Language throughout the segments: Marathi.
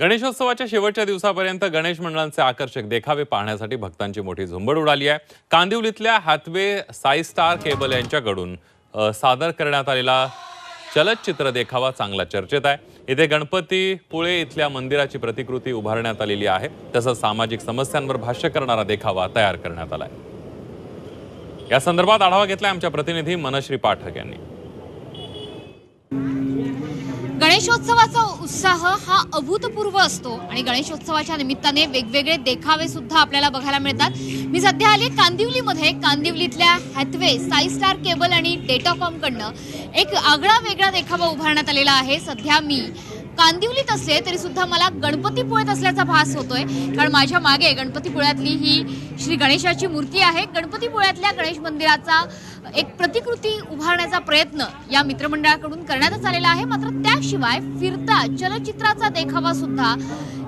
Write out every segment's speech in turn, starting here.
गणेशोत्सवाच्या शेवटच्या दिवसापर्यंत गणेश मंडळांचे आकर्षक देखावे पाहण्यासाठी भक्तांची मोठी झुंबड उडाली आहे. कांदिवलीतल्या हातवे साई स्टार केबल यांच्याकडून सादर करण्यात आलेला चलचित्र देखावा चांगला चर्चेत आहे. इथे गणपतीपुळे इथल्या मंदिराची प्रतिकृती उभारण्यात आलेली आहे. तसंच सामाजिक समस्यांवर भाष्य करणारा देखावा तयार करण्यात आलाय. या संदर्भात आढावा घेतलाय आमच्या प्रतिनिधी मनश्री पाठक यांनी. गणेशोत्सवाचा उत्साह हा अभूतपूर्व असतो आणि गणेशोत्सवाच्या निमित्ताने वेगवेगळे देखावे सुद्धा आपल्याला बघायला मिळतात. मी सध्या आली कांदिवलीमध्ये. कांदिवलीतल्या हॅथवे साई स्टार केबल आणि डेटाकॉम कडनं एक आगळा वेगळा देखावा उभारण्यात आलेला आहे. सध्या मी कांदिवलीत असले तरी सुद्धा मला गणपतीपुळ्यात असल्याचा भास होतोय. कारण माझ्या मागे गणपतीपुळ्यातली ही श्री गणेशाची मूर्ती आहे. गणपतीपुळ्यातल्या गणेश मंदिराचा एक प्रतिकृती उभारण्याचा प्रयत्न या मित्रमंडळाकडून करण्यातच आलेला आहे. मात्र त्याशिवाय फिरता चलचित्राचा देखावा सुद्धा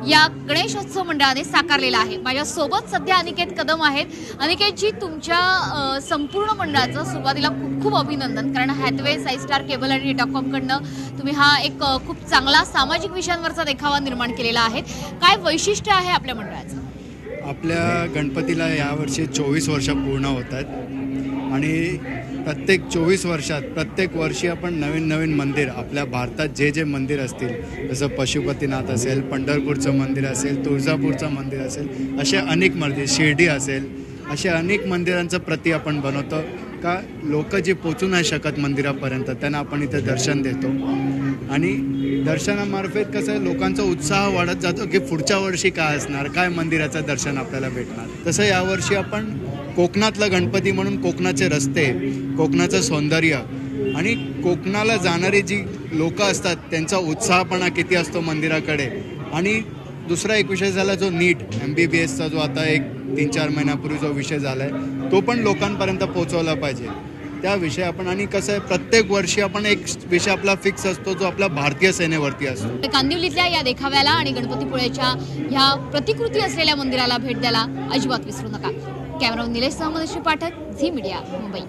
या गणेशोत्सव मंडळाने साकारलेला आहे. माझ्या सोबत सध्या अनिकेत कदम आहेत. अनिकेतजी तुमच्या संपूर्ण मंडळाचं सुरुवातीला खूप खूप अभिनंदन. कारण हॅथवे साई स्टार केबल आणि डेटाकॉम कडनं तुम्ही हा एक खूप चांगला सामाजिक विषयांवरचा देखावा निर्माण केलेला आहे. काय वैशिष्ट्य आहे आपल्या मंडळाचं? आपल्या गणपतीला यावर्षी चोवीस वर्ष पूर्ण होत आहेत. आणि प्रत्येक चोवीस वर्षात प्रत्येक वर्षी आपण नवीन नवीन मंदिर आपल्या भारतात जे जे मंदिर असतील जसं पशुपतीनाथ असेल पंढरपूरचं मंदिर असेल तुळजापूरचं मंदिर असेल असे अनेक मंदिर शिर्डी असेल असे अनेक मंदिरांचं प्रती आपण बनवतो. का लोक जे पोचू नाही शकत मंदिरापर्यंत त्यांना आपण इथे दर्शन देतो. आणि दर्शनामार्फत कसं आहे लोकांचा उत्साह वाढत जातो की पुढच्या वर्षी काय असणार काय मंदिराचं दर्शन आपल्याला भेटणार. तसं यावर्षी आपण कोकणातला गणपती म्हणून कोकणाचे रस्ते कोकणाचं सौंदर्य आणि कोकणाला जाणारी जी लोक असतात त्यांचा उत्साहपणा किती असतो मंदिराकडे. आणि दुसरा एक विषय झाला जो नीट एम बी बी एसचा जो आता एक तीन चार महिन्यापूर्वी जो विषय झाला आहे तो पण लोकांपर्यंत पोहोचवला पाहिजे. त्या विषय आपण आणि कसं आहे प्रत्येक वर्षी आपण एक विषय आपला फिक्स असतो जो आपला भारतीय सेनेवरती असतो. कांदिवलीतल्या या देखाव्याला आणि गणपतीपुळेच्या ह्या प्रतिकृती असलेल्या मंदिराला भेट द्यायला अजिबात विसरू नका. Camera Nilesh Sahmad Pathak Zee media Mumbai.